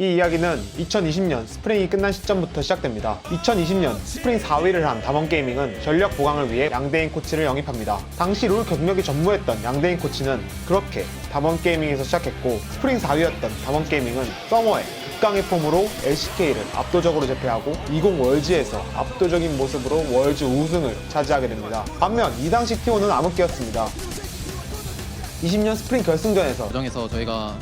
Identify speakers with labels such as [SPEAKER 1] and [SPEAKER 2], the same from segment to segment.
[SPEAKER 1] 이 이야기는 2020년 스프링이 끝난 시점부터 시작됩니다. 2020년 스프링 4위를 한 다원게이밍은 전력 보강을 위해 양대인 코치를 영입합니다. 당시 롤 경력이 전무했던 양대인 코치는 그렇게 다원게이밍에서 시작했고 스프링 4위였던 다원게이밍은 서머에 극강의 폼으로 LCK를 압도적으로 제패하고 20 월즈에서 압도적인 모습으로 월즈 우승을 차지하게 됩니다. 반면 이 당시 T1은 암흑기였습니다. 20년 스프링 결승전에서
[SPEAKER 2] 여정에서 저희가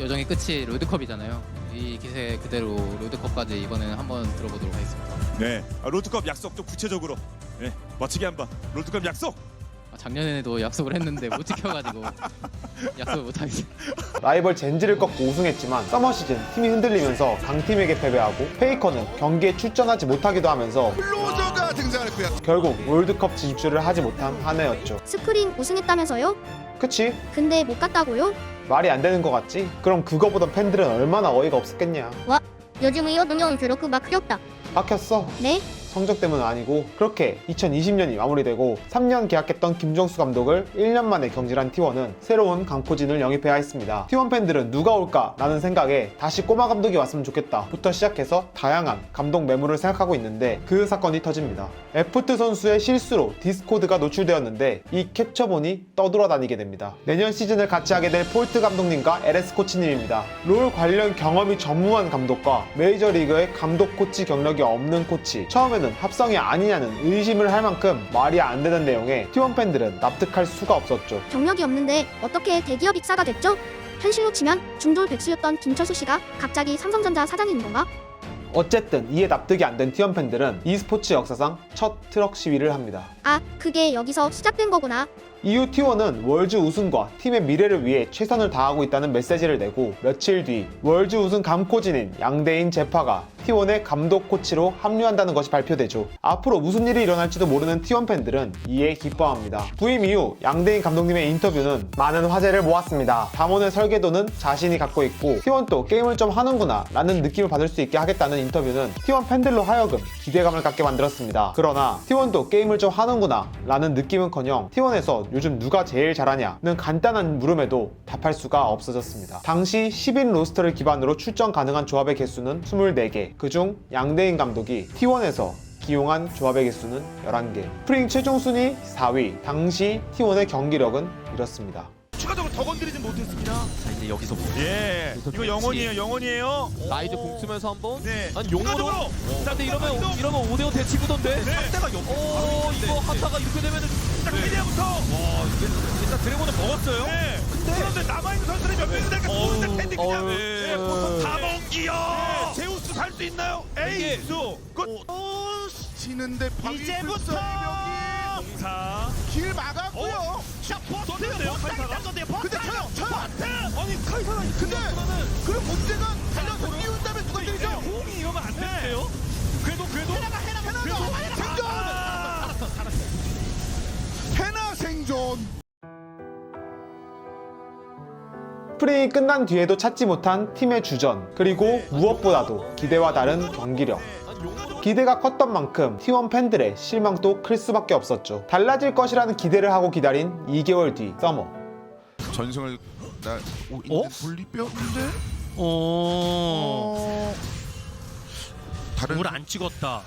[SPEAKER 2] 여정의 끝이 롤드컵이잖아요. 이 기세 그대로 롤드컵까지 이번에는 한번 들어보도록 하겠습니다.
[SPEAKER 3] 네, 아, 롤드컵 약속 좀 구체적으로 네, 멋지게 한번 롤드컵 약속.
[SPEAKER 2] 아, 작년에도 약속을 했는데 못 지켜가지고 약속을 못 하겠습니다.
[SPEAKER 1] 라이벌 젠지를 꺾고 우승했지만 서머 시즌 팀이 흔들리면서 강팀에게 패배하고 페이커는 경기에 출전하지 못하기도 하면서
[SPEAKER 4] 클로저가 등장했고요.
[SPEAKER 1] 결국 롤드컵 진출을 하지 못한 한 해였죠.
[SPEAKER 5] 스프링 우승했다면서요?
[SPEAKER 1] 그치?
[SPEAKER 5] 근데 못 갔다고요?
[SPEAKER 1] 말이 안 되는 것 같지? 그럼 그거보다 팬들은 얼마나 어이가 없었겠냐.
[SPEAKER 5] 요즘 이어 동영 그렇고 막 귀엽다.
[SPEAKER 1] 박혔어.
[SPEAKER 5] 네?
[SPEAKER 1] 성적 때문은 아니고 그렇게 2020년이 마무리되고 3년 계약했던 김정수 감독을 1년 만에 경질한 T1은 새로운 강포진을 영입해야 했습니다. T1 팬들은 누가 올까 라는 생각에 다시 꼬마 감독이 왔으면 좋겠다 부터 시작해서 다양한 감독 매물을 생각하고 있는데 그 사건이 터집니다. 에포트 선수의 실수로 디스코드가 노출되었는데 이 캡처본이 떠돌아다니게 됩니다. 내년 시즌을 같이 하게 될 폴트 감독님과 LS 코치님입니다. 롤 관련 경험이 전무한 감독과 메이저리그의 감독 코치 경력이 없는 코치 처음에는 합성이 아니냐는 의심을 할 만큼 말이 안 되는 내용에 T1 팬들은 납득할 수가 없었죠.
[SPEAKER 5] 경력이 없는데 어떻게 대기업 입사가 됐죠? 현실로 치면 중돌 백수였던 김철수 씨가 갑자기 삼성전자 사장이 된 건가?
[SPEAKER 1] 어쨌든 이에 납득이 안 된 T1 팬들은 e스포츠 역사상 첫 트럭 시위를 합니다.
[SPEAKER 5] 아, 그게 여기서 시작된 거구나.
[SPEAKER 1] 이후 T1은 월즈 우승과 팀의 미래를 위해 최선을 다하고 있다는 메시지를 내고 며칠 뒤 월즈 우승 감코진인 양대인 제파가 T1의 감독 코치로 합류한다는 것이 발표되죠. 앞으로 무슨 일이 일어날지도 모르는 T1 팬들은 이에 기뻐합니다. 부임 이후 양대인 감독님의 인터뷰는 많은 화제를 모았습니다. 담원의 설계도는 자신이 갖고 있고 T1도 게임을 좀 하는구나 라는 느낌을 받을 수 있게 하겠다는 인터뷰는 T1 팬들로 하여금 기대감을 갖게 만들었습니다. 그러나 T1도 게임을 좀 하는구나 라는 느낌은커녕 T1에서 요즘 누가 제일 잘하냐는 간단한 물음에도 답할 수가 없어졌습니다. 당시 10인 로스터를 기반으로 출전 가능한 조합의 개수는 24개, 그중 양대인 감독이 T1에서 기용한 조합의 개수는 11개. 프링 최종 순위 4위. 당시 T1의 경기력은 이렇습니다.
[SPEAKER 3] 추가적으로 더 건드리진 못했습니다.
[SPEAKER 6] 자 이제 여기서부터
[SPEAKER 3] 예, 이거 영원이에요, 영원이에요.
[SPEAKER 6] 라이드 공 쓰면서 한번
[SPEAKER 3] 네,
[SPEAKER 6] 용으로
[SPEAKER 3] 추가적으로.
[SPEAKER 6] 자 근데 이러면 이러면 5대5 대치구던데
[SPEAKER 3] 네.
[SPEAKER 6] 상대가 역오 이거 한타가 이렇게 되면은
[SPEAKER 3] 자, 미디어부터. 와, 일단 드래곤을 먹었어요. 네. 그런데 남아있는 선수들이 몇 명이 될까
[SPEAKER 6] 어우,
[SPEAKER 3] 모르는데 팬들 그냥
[SPEAKER 6] 어우.
[SPEAKER 3] 네, 보통 다 먹기요. 네, 제우스 살 수 있나요? 에이스. 그
[SPEAKER 4] 치는데
[SPEAKER 3] 이제부터 공사.
[SPEAKER 4] 길 막았고요.
[SPEAKER 3] 자, 버텨요. 카이사가.
[SPEAKER 4] 근데 쳐요, 쳐요.
[SPEAKER 3] 버텨. 아니 카이사가
[SPEAKER 4] 근데 그럼 문제가 달려서 띄
[SPEAKER 1] 스프링이 끝난 뒤에도 찾지 못한 팀의 주전, 그리고 무엇보다도 기대와 다른 경기력. 기대가 컸던 만큼 T1 팬들의 실망도 클 수밖에 없었죠. 달라질 것이라는 기대를 하고 기다린 2개월 뒤 서머.
[SPEAKER 4] 전승을 나 오,
[SPEAKER 6] 어?
[SPEAKER 4] 볼리뼈인데?
[SPEAKER 7] 어...
[SPEAKER 4] 어. 다른
[SPEAKER 7] 물안 찍었다.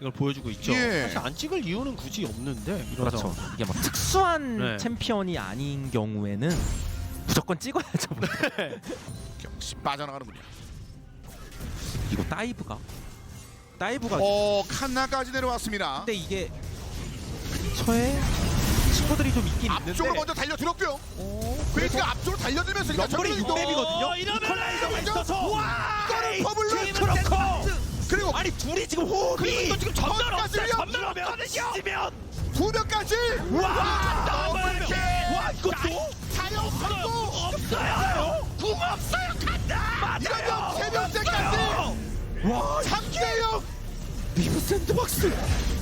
[SPEAKER 7] 이걸 보여주고 있죠.
[SPEAKER 4] 예.
[SPEAKER 7] 사실 안 찍을 이유는 굳이 없는데 이런
[SPEAKER 6] 그렇죠
[SPEAKER 7] 상황.
[SPEAKER 6] 이게 막 특수한
[SPEAKER 7] 네.
[SPEAKER 6] 챔피언이 아닌 경우에는 무조건 찍어야죠
[SPEAKER 4] 역시 빠져나가는군요.
[SPEAKER 6] 이거 다이브가 다이브가
[SPEAKER 4] 어 칸나까지 내려왔습니다.
[SPEAKER 6] 근데 이게 근처에 친구들이 좀 있긴
[SPEAKER 4] 앞쪽으로
[SPEAKER 6] 있는데
[SPEAKER 4] 먼저 달려들었고요.
[SPEAKER 6] 어,
[SPEAKER 4] 그래서 앞쪽으로 달려들면서
[SPEAKER 6] 럼블이
[SPEAKER 4] 정면으로 이동.
[SPEAKER 6] 6렙이거든요
[SPEAKER 7] 어, 이러면
[SPEAKER 4] 이퀄라이저가 있어서
[SPEAKER 7] 와!
[SPEAKER 4] 이거를 버블로
[SPEAKER 7] 트럭커!
[SPEAKER 4] 그리고
[SPEAKER 7] 아니 둘이 지금 호흡이
[SPEAKER 4] 그리고 또 지금 전멸 없어요.
[SPEAKER 7] 전멸 없거든요. 지면
[SPEAKER 4] 두 명까지
[SPEAKER 7] 와! 더블 킬! 와 이것도
[SPEAKER 4] 사용하고
[SPEAKER 7] 없어요. 궁 없어요. 간다.
[SPEAKER 4] 이러면 세 명째까지 와 3대0
[SPEAKER 6] 리브 샌드박스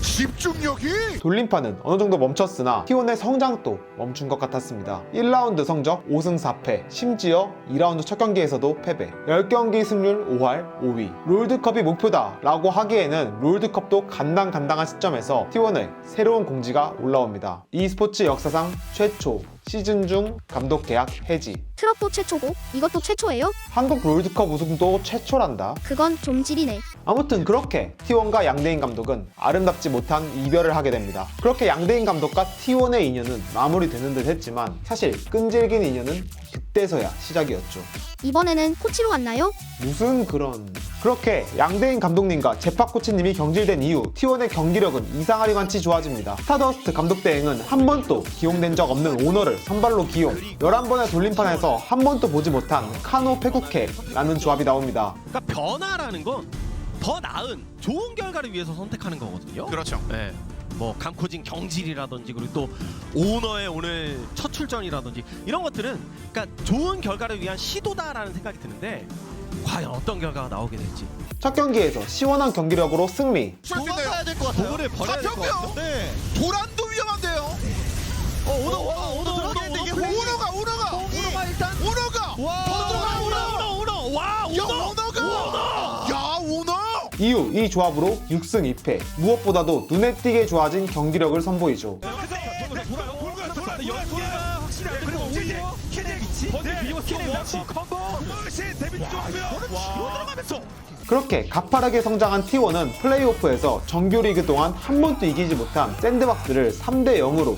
[SPEAKER 4] 집중력이
[SPEAKER 1] 돌림판은 어느 정도 멈췄으나 T1의 성장도 멈춘 것 같았습니다. 1라운드 성적 5승 4패, 심지어 2라운드 첫 경기에서도 패배. 10경기 승률 5할 5위. 롤드컵이 목표다 라고 하기에는 롤드컵도 간당간당한 시점에서 T1의 새로운 공지가 올라옵니다. e스포츠 역사상 최초 시즌 중 감독 계약 해지.
[SPEAKER 5] 트럭도 최초고 이것도 최초예요?
[SPEAKER 1] 한국 롤드컵 우승도 최초란다.
[SPEAKER 5] 그건 좀 지리네.
[SPEAKER 1] 아무튼 그렇게 T1과 양대인 감독은 아름답지 못한 이별을 하게 됩니다. 그렇게 양대인 감독과 T1의 인연은 마무리되는 듯 했지만 사실 끈질긴 인연은 그때서야 시작이었죠.
[SPEAKER 5] 이번에는 코치로 왔나요?
[SPEAKER 1] 무슨 그런 그렇게 양대인 감독님과 제파 코치님이 경질된 이후 T1의 경기력은 이상하리만치 좋아집니다. 스타더스트 감독 대행은 한 번도 기용된 적 없는 오너를 선발로 기용 11번의 돌림판에서 한 번도 보지 못한 카노 페쿠케라는 조합이 나옵니다.
[SPEAKER 6] 그러니까 변화라는 건 더 나은 좋은 결과를 위해서 선택하는 거거든요.
[SPEAKER 4] 그렇죠.
[SPEAKER 6] 네. 뭐 감코진 경질이라든지 그리고 또 오너의 오늘 첫 출전이라든지 이런 것들은 그러니까 좋은 결과를 위한 시도다라는 생각이 드는데 과연 어떤 결과가 나오게 될지
[SPEAKER 1] 첫 경기에서 시원한 경기력으로 승리
[SPEAKER 4] 도망가야 될 것 같아요.
[SPEAKER 3] 도구를 버려야 될것! 같은데.
[SPEAKER 4] 도란도 위험한데요.
[SPEAKER 3] 어 오너 와 오너 와
[SPEAKER 4] 오너가
[SPEAKER 3] 오너 오너 오너 와
[SPEAKER 4] 야
[SPEAKER 3] 오너.
[SPEAKER 4] 오너가. 야 오너.
[SPEAKER 1] 이후 이 조합으로 6승 2패. 무엇보다도 눈에 띄게 좋아진 경기력을 선보이죠. 그렇게 가파르게 성장한 T1은 플레이오프에서 정규리그 동안 한 번도 이기지 못한 샌드박스를 3대 0으로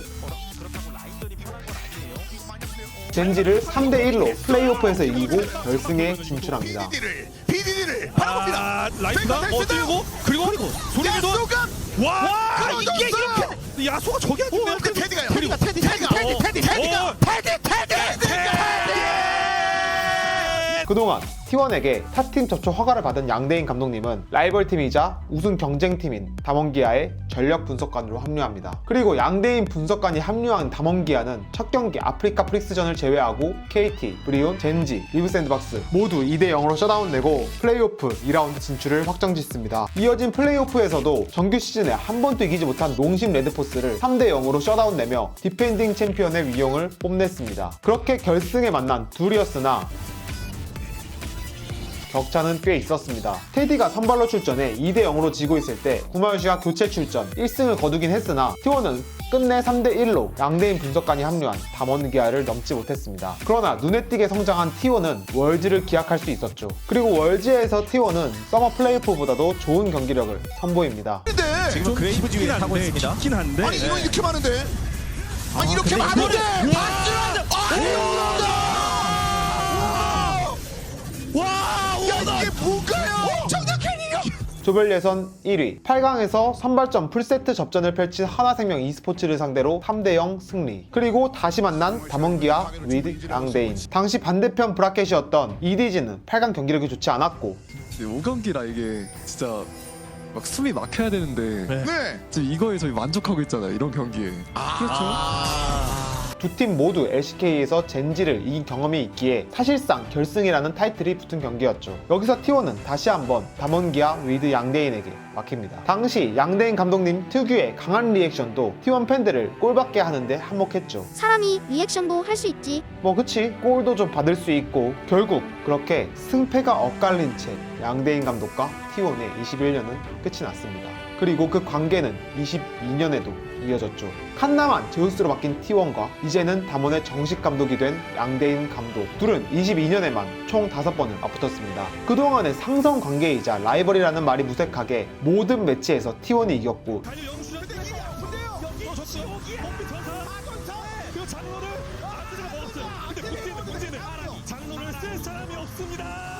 [SPEAKER 1] 젠지를 3대 1로 플레이오프에서 이기고 결승에 진출합니다.
[SPEAKER 4] BDD를 바라봅니다.
[SPEAKER 3] 아 라이프가 어 뛰고 그리고 소리도 와
[SPEAKER 4] 그럼
[SPEAKER 3] 이게! 이렇게 야수가 저기
[SPEAKER 4] 오,
[SPEAKER 3] 아니면
[SPEAKER 4] 그 테디가요.
[SPEAKER 3] 그리고
[SPEAKER 4] 테디, 테디가, 테디, 테디, 테디가,
[SPEAKER 3] 어.
[SPEAKER 4] 테디, 테디, 테디.
[SPEAKER 1] 그동안 T1에게 타팀 접촉 허가를 받은 양대인 감독님은 라이벌 팀이자 우승 경쟁팀인 담원기아의 전력 분석관으로 합류합니다. 그리고 양대인 분석관이 합류한 담원기아는 첫 경기 아프리카 프릭스전을 제외하고 KT, 브리온, 젠지, 리브 샌드박스 모두 2대 0으로 셧다운 내고 플레이오프 2라운드 진출을 확정짓습니다. 이어진 플레이오프에서도 정규 시즌에 한 번도 이기지 못한 농심 레드포스를 3대 0으로 셧다운 내며 디펜딩 챔피언의 위용을 뽐냈습니다. 그렇게 결승에 만난 둘이었으나 격차는 꽤 있었습니다. 테디가 선발로 출전해 2대 0으로 지고 있을 때 구마유시가 교체 출전 1승을 거두긴 했으나 T1은 끝내 3대 1로 양대인 분석관이 합류한 담원기아를 넘지 못했습니다. 그러나 눈에 띄게 성장한 T1은 월즈를 기약할 수 있었죠. 그리고 월즈에서 T1은 서머 플레이오프보다도 좋은 경기력을 선보입니다.
[SPEAKER 4] 근데
[SPEAKER 3] 지금 그레이브 지위에 타고 있습니다. 긴 한데.
[SPEAKER 4] 아니 이거 이렇게 많은데 아니 이렇게 많은데 봤죠?
[SPEAKER 3] 와
[SPEAKER 4] 뭔가요? 엄청난 캐리어.
[SPEAKER 1] 조별 예선 1위 8강에서 선발전 풀세트 접전을 펼친 하나생명 e스포츠를 상대로 3대0 승리 그리고 다시 만난 담원기아 위드 양대인 당시 반대편 브라켓이었던 EDG는 8강 경기력이 좋지 않았고
[SPEAKER 8] 5경기라 이게 진짜 막 숨이 막혀야 되는데
[SPEAKER 4] 네.
[SPEAKER 8] 지금 이거에 저희 만족하고 있잖아요 이런 경기에
[SPEAKER 1] 두 팀 모두 LCK에서 젠지를 이긴 경험이 있기에 사실상 결승이라는 타이틀이 붙은 경기였죠. 여기서 T1은 다시 한번 담원기아 위드 양대인에게 막힙니다. 당시 양대인 감독님 특유의 강한 리액션도 T1 팬들을 꼴받게 하는데 한몫했죠.
[SPEAKER 5] 사람이 리액션도 할 수 있지.
[SPEAKER 1] 뭐 그치 골도 좀 받을 수 있고 결국 그렇게 승패가 엇갈린 채 양대인 감독과 T1의 21년은 끝이 났습니다. 그리고 그 관계는 22년에도 이어졌죠. 칸나만 제우스로 바뀐 T1과 이제는 담원의 정식 감독이 된 양대인 감독 둘은 22년에만 총 5번을 맞붙었습니다. 그동안의 상성 관계이자 라이벌이라는 말이 무색하게 모든 매치에서 T1이 이겼고
[SPEAKER 3] 그 장로를 아트가 먹었어요. 근데 문제는 문제는 장로를 쓸 사람이 없습니다.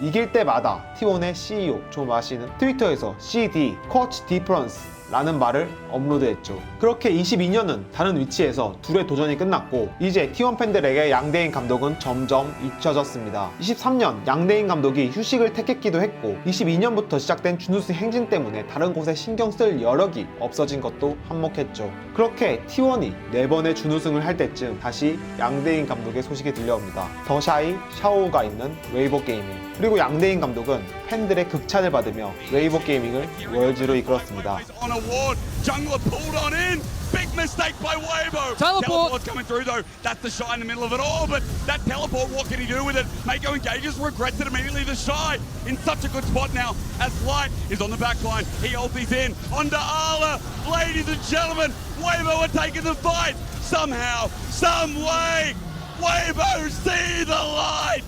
[SPEAKER 1] 이길 때마다 T1의 CEO 조 마시는 트위터에서 CD, Coach Difference 라는 말을 업로드했죠. 그렇게 22년은 다른 위치에서 둘의 도전이 끝났고 이제 T1 팬들에게 양대인 감독은 점점 잊혀졌습니다. 23년 양대인 감독이 휴식을 택했기도 했고 22년부터 시작된 준우승 행진 때문에 다른 곳에 신경 쓸 여력이 없어진 것도 한몫했죠. 그렇게 T1이 4번의 준우승을 할 때쯤 다시 양대인 감독의 소식이 들려옵니다. 더샤이, 샤오가 있는 웨이버 게이밍 그리고 양대인 감독은 팬들의 극찬을 받으며 웨이버 게이밍을 월즈로 이끌었습니다.
[SPEAKER 7] on a ward. Jungler pulled on in. Big mistake by Weibo.
[SPEAKER 2] Teleport.
[SPEAKER 7] Teleport's coming through though. That's the shy in the middle of it all. But that teleport, what can he do with it? Mako engages, regrets it immediately. The shy in such a good spot now as Light is on the back line. He ulties in onto Arla. Ladies and gentlemen, Weibo are taking the fight. Somehow, some way, Weibo see the light.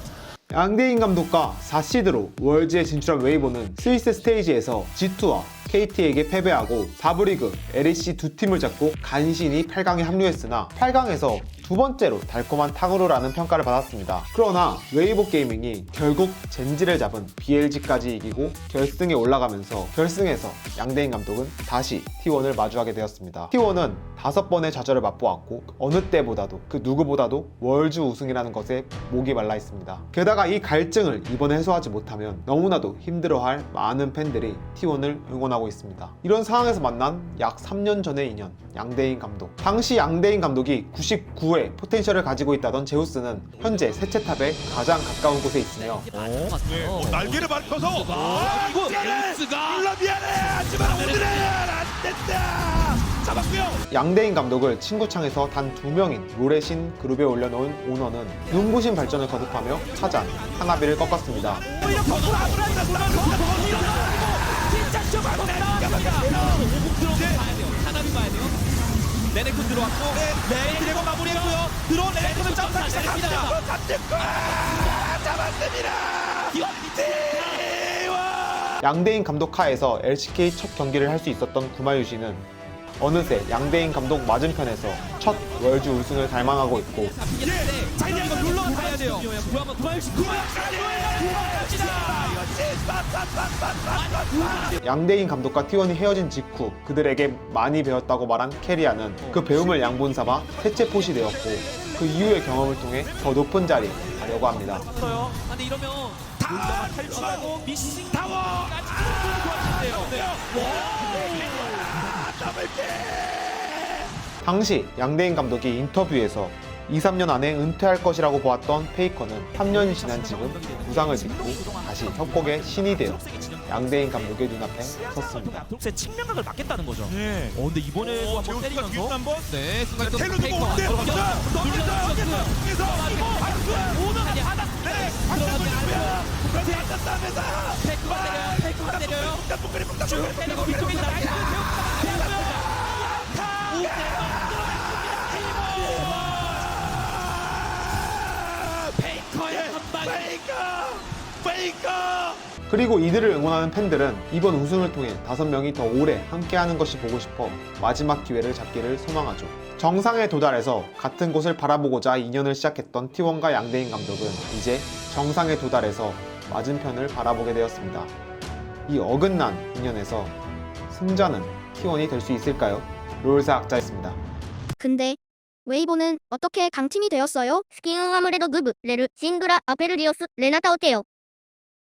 [SPEAKER 1] 양대인 감독과 4시드로 월즈에 진출한 웨이보는 스위스 스테이지에서 G2와 KT에게 패배하고 4부 리그 LEC 두 팀을 잡고 간신히 8강에 합류했으나 8강에서 두 번째로 달콤한 탕후루라는 평가를 받았습니다. 그러나 웨이보 게이밍이 결국 젠지를 잡은 BLG까지 이기고 결승에 올라가면서 결승에서 양대인 감독은 다시 T1을 마주하게 되었습니다. T1은 다섯 번의 좌절을 맛보았고 어느 때보다도 그 누구보다도 월주 우승이라는 것에 목이 말라 있습니다. 게다가 이 갈증을 이번에 해소하지 못하면 너무나도 힘들어할 많은 팬들이 T1을 응원하고 있습니다. 이런 상황에서 만난 약 3년 전의 인연 양대인 감독. 당시 양대인 감독이 99의 포텐셜을 가지고 있다던 제우스는 현재 세체탑에 가장 가까운 곳에 있으며
[SPEAKER 3] 네, 어, 날개를 밟혀서 아, 이거 일라 미안해 하지만 오늘은 안 된다. 잡았고요.
[SPEAKER 1] 양대인 감독을 친구창에서 단 두 명인 롤의 신 그룹에 올려놓은 오너는 눈부신 발전을 거듭하며 찾아 하나비를 꺾었습니다.
[SPEAKER 3] 오히려 거꾸로 아무나
[SPEAKER 9] 하나비 봐야 돼요. 레넥톤 들어왔고
[SPEAKER 3] 네, 드래곤 마무리했고요. 들어온 레이커는 점사 시작합니다. 잡았습니다. 대와.
[SPEAKER 1] 양대인 감독 하에서 LCK 첫 경기를 할 수 있었던 구마유시는 어느새 양대인 감독 맞은편에서 첫 월주 우승을 달망하고 있고 양대인 감독과 T1이 헤어진 직후 그들에게 많이 배웠다고 말한 캐리아는 그 배움을 양분 삼아 셋째 포시 되었고 그 이후의 경험을 통해 더 높은 자리에 가려고 합니다. 당시 양대인 감독이 인터뷰에서 2, 3년 안에 은퇴할 것이라고 보았던 페이커는 3년이 지난 지금 부상을 딛고 다시 협곡의 신이 되어 양대인 감독의 눈앞에 섰습니다.
[SPEAKER 9] 독세 측면각을 막겠다는 거죠.
[SPEAKER 3] 네.
[SPEAKER 9] 어 근데 이번에 한번 때리면서
[SPEAKER 3] 한번
[SPEAKER 2] 네, 순간 또
[SPEAKER 3] 박수. 네. 박수 앉았다면서.
[SPEAKER 9] 때려요. 때려요. 쭉 때리고 나가요.
[SPEAKER 3] 페이커 페이커.
[SPEAKER 1] 그리고 이들을 응원하는 팬들은 이번 우승을 통해 다섯 명이 더 오래 함께하는 것이 보고 싶어 마지막 기회를 잡기를 소망하죠. 정상에 도달해서 같은 곳을 바라보고자 인연을 시작했던 T1과 양대인 감독은 이제 정상에 도달해서 맞은편을 바라보게 되었습니다. 이 어긋난 인연에서 승자는 T1이 될 수 있을까요? 롤사 학자였습니다.
[SPEAKER 5] 근데 웨이보는 어떻게 강팀이 되었어요? 스킹 아무래도 누브, 레르, 싱그라, 아페르리오스, 레나타 오테요.